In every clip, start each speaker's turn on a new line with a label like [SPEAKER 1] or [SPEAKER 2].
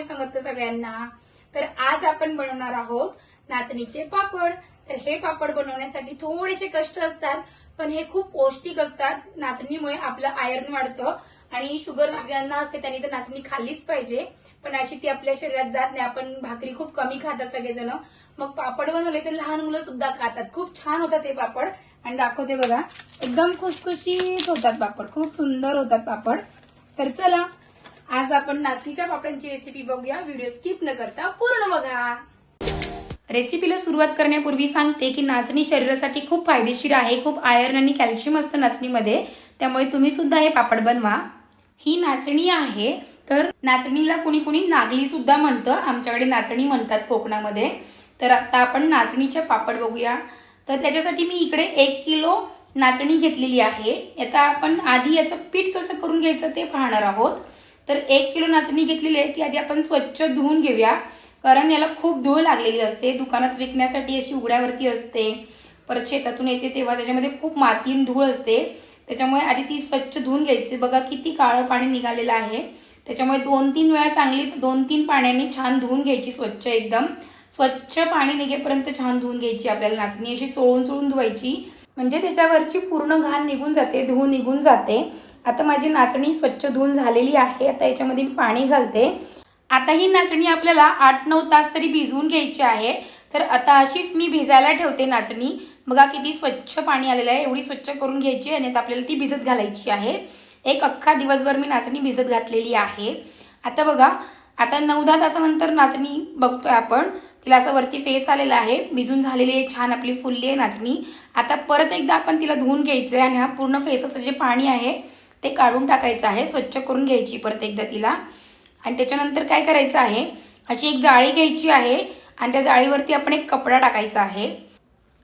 [SPEAKER 1] नमस्कार कसे सगळ्यांना. तर आज आपण बनवणार आहोत नाचणीचे पापड. तर हे पापड बनवण्यासाठी थोडेसे कष्ट असतात पण हे खूप पौष्टिक असतात. नाचणीमुळे आपलं आयर्न वाढतं आणि शुगर ज्यांना असते त्यांनी तर नाचणी खाल्लीच पाहिजे. पण अशी ती आपल्या शरीरात जात नाही. आपण भाकरी खूप कमी खातात सगळेजण. मग पापड बनवले तर लहान मुलं सुद्धा खातात. खूप छान होतात हे पापड. आणि दाखवते बघा एकदम खुसखुशीत होतात पापड. खूप सुंदर होतात पापड. तर चला आज आपण नाचणीच्या पापडांची रेसिपी बघूया. व्हिडिओ स्किप न करता पूर्ण बघा. रेसिपीला सुरुवात करण्यापूर्वी सांगते की नाचणी शरीरासाठी खूप फायदेशीर आहे. खूप आयर्न आणि कॅल्शियम असतं नाचणीमध्ये. त्यामुळे तुम्ही सुद्धा हे पापड बनवा. ही नाचणी आहे तर नाचणीला कुणी कुणी नागली सुद्धा म्हणतं. आमच्याकडे नाचणी म्हणतात कोकणामध्ये. तर आता आपण नाचणीचे पापड बघूया. तर त्याच्यासाठी मी इकडे एक किलो नाचणी घेतलेली आहे. आता आपण आधी याचं पीठ कसं करून घ्यायचं ते पाहणार आहोत. तर एक किलो नाचणी घेतलेली आहे ती आधी आपण स्वच्छ धुवून घेऊया. कारण याला खूप धूळ लागलेली असते दुकानात विकण्यासाठी अशी उघड्यावरती असते. परत शेतातून येते तेव्हा त्याच्यामध्ये खूप माती धूळ असते. त्याच्यामुळे आधी ती स्वच्छ धुवून घ्यायची. बघा किती काळं पाणी निघालेलं आहे. त्याच्यामुळे दोन तीन वेळा चांगली दोन तीन पाण्याने छान धुवून घ्यायची स्वच्छ एकदम. स्वच्छ पाणी निघेपर्यंत छान धुवून घ्यायची आपल्याला नाचणी. अशी चोळून चोळून धुवायची. म्हणजे त्याच्यावरची पूर्ण घाण निघून जाते धुवून निघून जाते. आता माझी नाचणी स्वच्छ धुवून झालेली आहे. आता याच्यामध्ये मी पाणी घालते. आता ही नाचणी आपल्याला आठ नऊ तास तरी भिजवून घ्यायची आहे. तर आता अशीच मी भिजायला ठेवते नाचणी. बघा किती स्वच्छ पाणी आलेलं आहे. एवढी स्वच्छ करून घ्यायची आणि आता आपल्याला ती भिजत घालायची आहे. एक अख्खा दिवसभर मी नाचणी भिजत घातलेली आहे. आता बघा आता नऊ दहा तासानंतर नाचणी बघतोय आपण. तिला असं वरती फेस आलेला आहे. भिजून झालेली आहे. छान आपली फुलली आहे नाचणी. आता परत एकदा आपण तिला धुवून घ्यायचं आहे आणि हा पूर्ण फेसाचं जे पाणी आहे ते काढून टाकायचं आहे स्वच्छ करून घ्यायची परत एकदा तिला. आणि त्याच्यानंतर काय करायचं आहे अशी एक जाळी घ्यायची आहे आणि त्या जाळीवरती आपण एक कपडा टाकायचा आहे.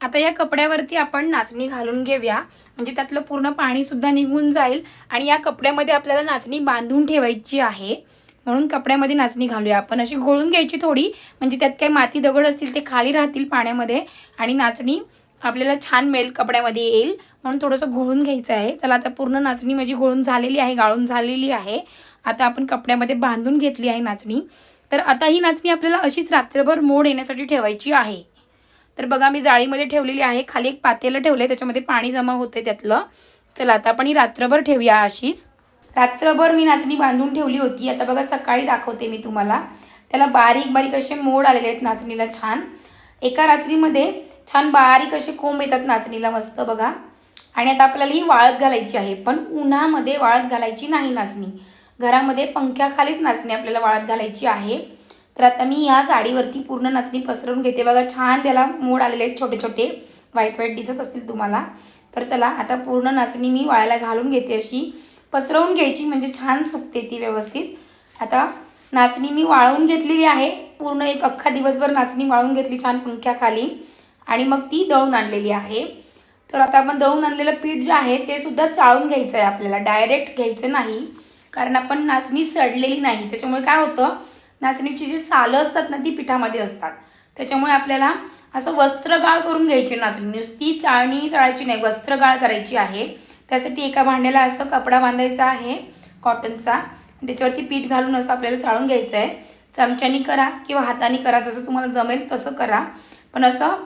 [SPEAKER 1] आता या कपड्यावरती आपण नाचणी घालून घेऊया. म्हणजे त्यातलं पूर्ण पाणी सुद्धा निघून जाईल आणि या कपड्यामध्ये आपल्याला नाचणी बांधून ठेवायची आहे. म्हणून कपड्यामध्ये नाचणी घालूया आपण. अशी घोळून घ्यायची थोडी म्हणजे त्यात काही माती दगड असतील ते खाली राहतील पाण्यामध्ये आणि नाचणी आपल्याला छान मेल कपड्यामध्ये येईल. म्हणून थोडंसं घोळून घ्यायचं आहे. चला आता पूर्ण नाचणी माझी घोळून झालेली आहे गाळून झालेली आहे. आता आपण कपड्यामध्ये बांधून घेतली आहे नाचणी. तर आता ही नाचणी आपल्याला अशीच रात्रभर मोड येण्यासाठी ठेवायची आहे. तर बघा मी जाळीमध्ये ठेवलेली आहे. खाली एक पातेलं ठेवलंय. त्याच्यामध्ये पाणी जमा होते त्यातलं. चला आता आपण ही रात्रभर ठेवूया अशीच. रात्रभर मी नाचणी बांधून ठेवली होती. आता बघा सकाळी दाखवते मी तुम्हाला. त्याला बारीक बारीक असे मोड आलेले आहेत नाचणीला छान. एका रात्रीमध्ये छान बारीक असे कोंब येतात नाचणीला मस्त बघा. आणि आता आपल्याला ही वाळत घालायची आहे पण उन्हामध्ये वाळत घालायची नाही नाचणी. घरामध्ये पंख्याखालीच नाचणी आपल्याला वाळत घालायची आहे. तर आता मी या साडीवरती पूर्ण नाचणी पसरवून घेते. बघा छान त्याला मोड आलेले आहेत छोटे छोटे. व्हाईट व्हाईट दिसत असतील तुम्हाला. तर चला आता पूर्ण नाचणी मी वाळायला घालून घेते अशी. पसरवून घ्यायची म्हणजे छान सुकते ती व्यवस्थित. आता नाचणी मी वाळवून घेतलेली आहे. पूर्ण एक अख्खा दिवसभर नाचणी वाळून घेतली छान पंख्याखाली. आणि मग ती दळून आणलेली आहे. तर आता आपण दळून आणलेलं पीठ जे आहे ते सुद्धा चाळून घ्यायचं आहे आपल्याला. डायरेक्ट घ्यायचं नाही. कारण आपण नाचणी सडलेली नाही. त्याच्यामुळे काय होतं नाचणीची जी सालं असतात ना ती पिठामध्ये असतात. त्याच्यामुळे आपल्याला असं वस्त्रगाळ करून घ्यायची नाचणी. नुसती चाळणी चाळायची नाही वस्त्रगाळ करायची आहे. त्यासाठी एका भांड्याला असं कपडा बांधायचा आहे कॉटनचा. त्याच्यावरती पीठ घालून असं आपल्याला चाळून घ्यायचं आहे चमच्यानी करा किंवा हाताने करा जसं तुम्हाला जमेल तसं करा. पण असं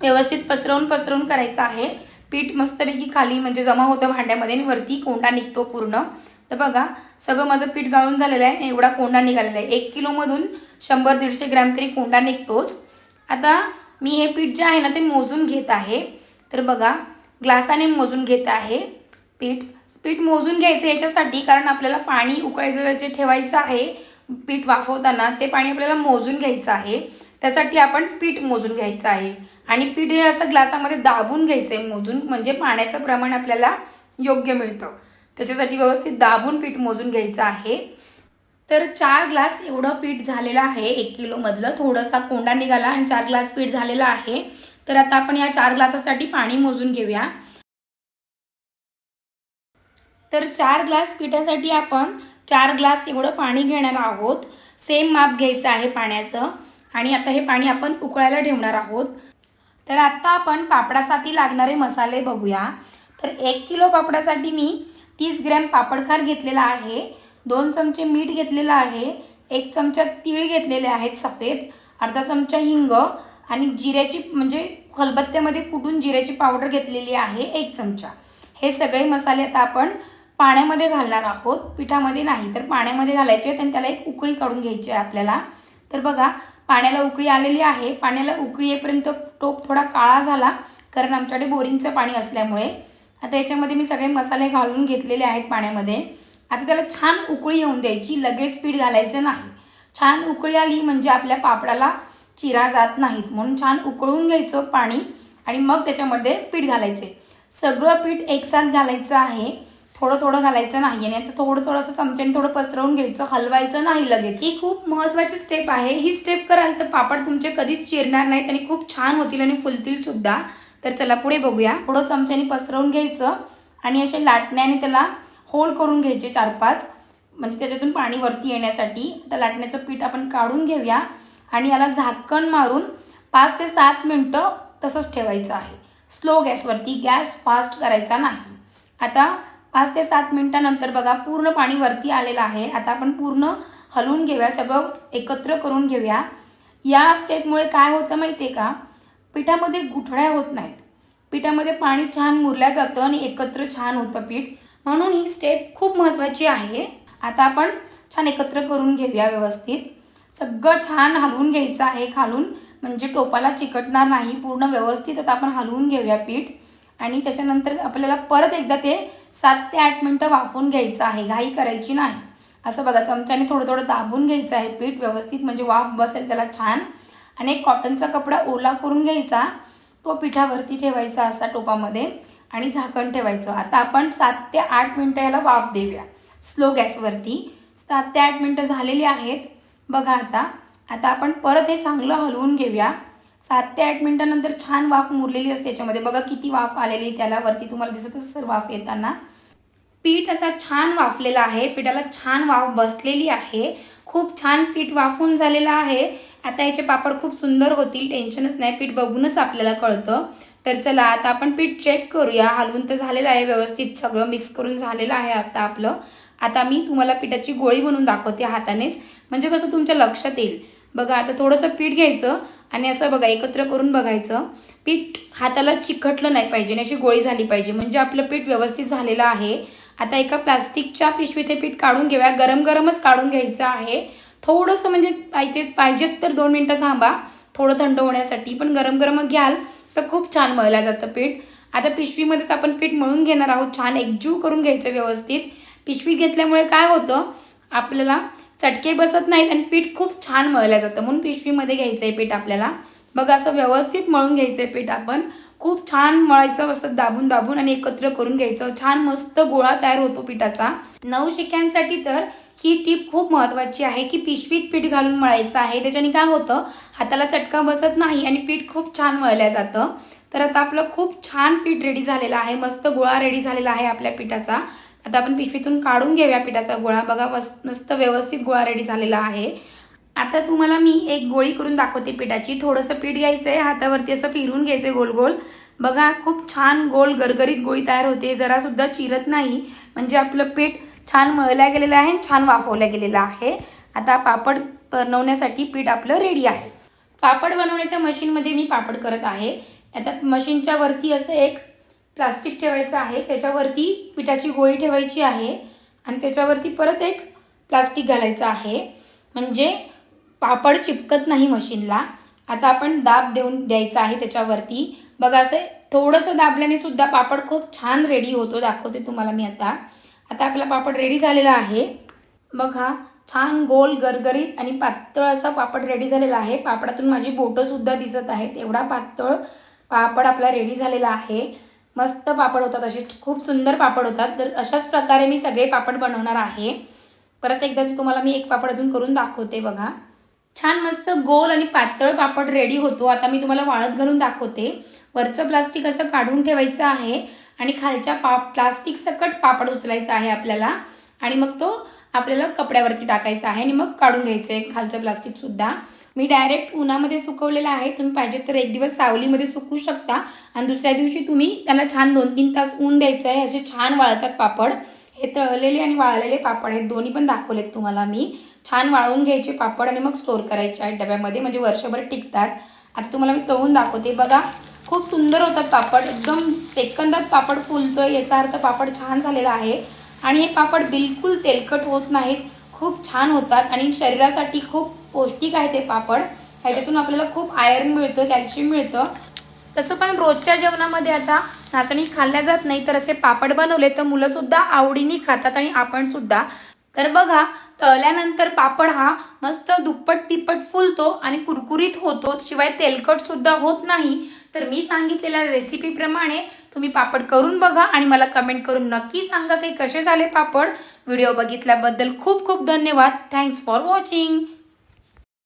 [SPEAKER 1] व्यवस्थित पसरवून पसरवून करायचं आहे. पीठ मस्तपैकी खाली म्हणजे जमा होतं भांड्यामध्ये आणि वरती कोंडा निघतो पूर्ण. तर बघा सगळं माझं पीठ गाळून झालेलं आहे एवढा कोंडा निघालेला आहे. एक किलोमधून शंभर दीडशे ग्रॅम तरी कोंडा निघतोच. आता मी हे पीठ जे आहे ना ते मोजून घेत आहे. तर बघा ग्लासाने मोजून घेत आहे पीठ. पीठ मोजून घ्यायचं याच्यासाठी कारण आपल्याला पाणी उकळायचं जे ठेवायचं आहे. पीठ वाफवताना ते पाणी आपल्याला मोजून घ्यायचं आहे. त्यासाठी आपण पीठ मोजून घ्यायचं आहे. आणि पीठ हे असं ग्लासामध्ये दाबून घ्यायचं आहे मोजून म्हणजे पाण्याचं प्रमाण आपल्याला योग्य मिळतं. त्याच्यासाठी व्यवस्थित दाबून पीठ मोजून घ्यायचं आहे. तर चार ग्लास एवढं पीठ झालेलं आहे एक किलोमधलं. थोडासा कोंडा निघाला आणि चार ग्लास पीठ झालेलं आहे. तर आता आपण या चार ग्लासासाठी पाणी मोजून घेऊया. तर चार ग्लास पिठासाठी आपण चार ग्लास एवढं पाणी घेणार आहोत. सेम माप घ्यायचं आहे पाण्याचं. आणि आता हे पाणी आपण उकळायला ठेवणार आहोत. तर आता आपण पापडासाठी लागणारे मसाले बघूया. तर एक किलो पापडासाठी मी तीस ग्रॅम पापडखार घेतलेला आहे. दोन चमचे मीठ घेतलेलं आहे. एक चमचा तीळ घेतलेले आहेत सफेद. अर्धा चमचा हिंग आणि जिऱ्याची म्हणजे खलबत्त्यामध्ये कुटून जिऱ्याची पावडर घेतलेली आहे एक चमचा. हे सगळे मसाले आता आपण पाण्यामध्ये घालणार आहोत. पिठामध्ये नाही तर पाण्यामध्ये घालायचे आहेत आणि त्याला एक उकळी काढून घ्यायची आहे आपल्याला. तर बघा पाण्याला उकळी आलेली आहे. पाण्याला उकळी येईपर्यंत टोप थोडा काळा झाला कारण आमच्याकडे बोरिंगचं पाणी असल्यामुळे. आता याच्यामध्ये मी सगळे मसाले घालून घेतलेले आहेत पाण्यामध्ये. आता त्याला छान उकळी येऊन द्यायची लगेच पीठ घालायचं नाही. छान उकळी आली म्हणजे आपल्या पापडाला चिरा जात नाहीत. म्हणून छान उकळून घ्यायचं पाणी आणि मग त्याच्यामध्ये पीठ घालायचे. सगळं पीठ एकसाथ घालायचं आहे. थोडं थोडं घालायचं नाही आणि आता थोडं थोडंसं चमच्याने थोडं पसरवून घ्यायचं हलवायचं नाही लगेच. ही खूप महत्वाची स्टेप आहे. ही स्टेप कराल तर पापड तुमचे कधीच चिरणार नाहीत आणि खूप छान होतील आणि फुलतील सुद्धा. तर चला पुढे बघूया. थोडं चमच्याने पसरवून घ्यायचं आणि असे लाटण्याने त्याला होल करून घ्यायचे चार पाच म्हणजे त्याच्यातून पाणी वरती येण्यासाठी. त्या लाटण्याचं पीठ आपण काढून घेऊया आणि याला झाकण मारून पाच ते सात मिनटं तसंच ठेवायचं आहे. स्लो गॅसवरती गॅस फास्ट करायचा नाही. आता पाच ते सात मिनिटानंतर बघा पूर्ण पाणी वरती आलेलं आहे. आता आपण पूर्ण हलवून घेऊया सगळं एकत्र करून घेऊया. या स्टेपमुळे काय होतं माहिती आहे का? पिठामध्ये गुठळ्या होत नाहीत. पिठामध्ये पाणी छान मुरल्या जातं आणि एकत्र छान होतं पीठ. म्हणून ही स्टेप खूप महत्त्वाची आहे. आता आपण छान एकत्र करून घेऊया व्यवस्थित. सगळं छान हलवून घ्यायचं आहे खालून. म्हणजे टोपाला चिकटणार नाही. पूर्ण व्यवस्थित आता आपण हलवून घेऊया पीठ. आणि त्याच्यानंतर आपल्याला परत एकदा ते सात ते आठ मिनटं वाफून घ्यायचं आहे. घाई करायची नाही. असं बघा चमच्याने थोडं थोडं दाबून घ्यायचं आहे पीठ व्यवस्थित म्हणजे वाफ बसेल त्याला छान. आणि एक कॉटनचा कपडा ओला करून घ्यायचा. तो पिठावरती ठेवायचा असा टोपामध्ये आणि झाकण ठेवायचं. आता आपण सात ते आठ मिनटं याला वाफ देऊया. स्लो गॅसवरती सात ते आठ मिनटं झालेली आहेत. बघा आता. आता आपण परत हे चांगलं हलवून घेऊया. सात ते आठ मिनिटानंतर छान वाफ मुरलेली असते त्याच्यामध्ये बघा किती वाफ आलेली त्याला. वरती तुम्हाला दिसत असेल वाफ येताना. पीठ आता छान वाफलेलं आहे. पिठाला छान वाफ बसलेली आहे. खूप छान पीठ वाफून झालेलं आहे. आता याचे पापड खूप सुंदर होतील. टेन्शनच नाही. पीठ बघूनच आपल्याला कळतं. तर चला आता आपण पीठ चेक करूया. हलवून तर झालेलं आहे व्यवस्थित. सगळं मिक्स करून झालेलं आहे आता आपलं. आता मी तुम्हाला पिठाची गोळी बनवून दाखवते हातानेच. म्हणजे कसं तुमच्या लक्षात येईल. बघा आता थोडंसं पीठ घ्यायचं. आणि असं बघा एकत्र करून बघायचं पीठ हाताला चिकटलं नाही पाहिजे आणि अशी गोळी झाली पाहिजे. म्हणजे आपलं पीठ व्यवस्थित झालेलं आहे. आता एका प्लास्टिकच्या पिशवीत हे पीठ काढून घेऊया. गरम गरमच काढून घ्यायचं आहे. थोडंसं म्हणजे पाहिजे पाहिजेत तर दोन मिनटं थांबा. थोडं थंड होण्यासाठी. पण गरम गरम घ्याल तर खूप छान मळलं जातं पीठ. आता पिशवीमध्येच आपण पीठ मळून घेणार आहोत. छान एकजीव करून घ्यायचं व्यवस्थित. पिशवी घेतल्यामुळे काय होतं? आपल्याला चटके बसत नाहीत आणि पीठ खूप छान मळलं जातं. म्हणून पिशवीमध्ये घ्यायचं आहे पीठ आपल्याला. बघा असं व्यवस्थित मळून घ्यायचं आहे पीठ आपण. खूप छान मळायचं असं दाबून दाबून आणि एकत्र करून घ्यायचं. छान मस्त गोळा तयार होतो पिठाचा. नवशिक्यांसाठी तर ही टीप खूप महत्वाची आहे की पिशवीत पीठ घालून मळायचं आहे. त्याच्याने काय होतं? हाताला चटका बसत नाही आणि पीठ खूप छान मळल्या जातं. तर आता आपलं खूप छान पीठ रेडी झालेलं आहे. मस्त गोळा रेडी झालेला आहे आपल्या पिठाचा. आता आपण पिशवीतून काढून घेऊया पिठाचा गोळा. बघा मस्त मस्त व्यवस्थित गोळा रेडी झालेला आहे. आता तुम्हाला मी एक गोळी करून दाखवते पिठाची. थोडंसं पीठ घ्यायचं आहे हातावरती असं फिरून घ्यायचं गोल गोल. बघा खूप छान गोल गरगरीत गोळी तयार होते. जरासुद्धा चिरत नाही. म्हणजे आपलं पीठ छान मळल्या गेलेलं आहे छान वाफवल्या गेलेलं आहे. आता पापड बनवण्यासाठी पीठ आपलं रेडी आहे. पापड बनवण्याच्या मशीनमध्ये मी पापड करत आहे. आता मशीनच्या वरती असं एक प्लास्टिक ठेवायचं आहे त्याच्यावरती पिठाची गोळी ठेवायची आहे आणि त्याच्यावरती परत एक प्लास्टिक घालायचं आहे. म्हणजे पापड चिपकत नाही मशीनला. आता आपण दाब देऊन द्यायचा आहे त्याच्यावरती. बघा असं थोडंसं दाबल्याने सुद्धा पापड खूप छान रेडी होतो दाखवते तुम्हाला मी आता. आता आपला पापड रेडी झालेला आहे. बघा छान गोल गरगरीत आणि पातळ असा पापड रेडी झालेला आहे. पापडातून माझी बोटंसुद्धा दिसत आहेत. एवढा पातळ पापड आपला रेडी झालेला आहे. मस्त पापड होतात असे खूप सुंदर पापड होतात. तर अशाच प्रकारे मी सगळे पापड बनवणार आहे. परत एकदा तुम्हाला मी एक पापड अजून करून दाखवते बघा. छान मस्त गोल आणि पातळ पापड रेडी होतो. आता मी तुम्हाला वाळत घालून दाखवते. वरचं प्लास्टिक असं काढून ठेवायचं आहे आणि खालच्या पा प्लास्टिक सकट पापड उचलायचा आहे आपल्याला. आणि मग तो आपल्याला कपड्यावरती टाकायचा आहे आणि मग काढून घ्यायचं आहे खालचं प्लास्टिकसुद्धा मी डायरेक्ट उन्हामध्ये सुकवलेलं आहे तुम्ही पाहिजे तर एक दिवस सावलीमध्ये सुकवू शकता. आणि दुसऱ्या दिवशी तुम्ही त्याला छान दोन तीन तास ऊन द्यायचं आहे असे छान वाळतात पापड. हे तळलेले आणि वाळलेले पापड आहेत दोन्ही पण दाखवलेत तुम्हाला मी. छान वाळवून घ्यायचे पापड आणि मग स्टोर करायचे आहेत डब्यामध्ये म्हणजे वर्षभर टिकतात. आता तुम्हाला मी तळून दाखवते. बघा खूप सुंदर होतात पापड. एकदम सेकंदात पापड फुलतोय याचा अर्थ पापड छान झालेला आहे. आणि हे पापड बिलकुल तेलकट होत नाहीत खूप छान होतात आणि शरीरासाठी खूप पौष्टिक आहे ते पापड. ह्याच्यातून आपल्याला खूप आयर्न मिळतं कॅल्शियम मिळतं. तसं पण रोजच्या जेवणामध्ये आता नाचणी खाल्ल्या जात नाही तर असे पापड बनवले तर मुलंसुद्धा आवडीने खातात आणि आपण सुद्धा तर बघा तळल्यानंतर पापड हा मस्त दुप्पट तिप्पट फुलतो आणि कुरकुरीत होतो शिवाय तेलकट सुद्धा होत नाही. तर मी सांगितलेल्या रेसिपीप्रमाणे तुम्ही पापड करून बघा आणि मला कमेंट करून नक्की सांगा की कसे झाले पापड. व्हिडिओ बघितल्याबद्दल खूप खूप धन्यवाद. Thanks for watching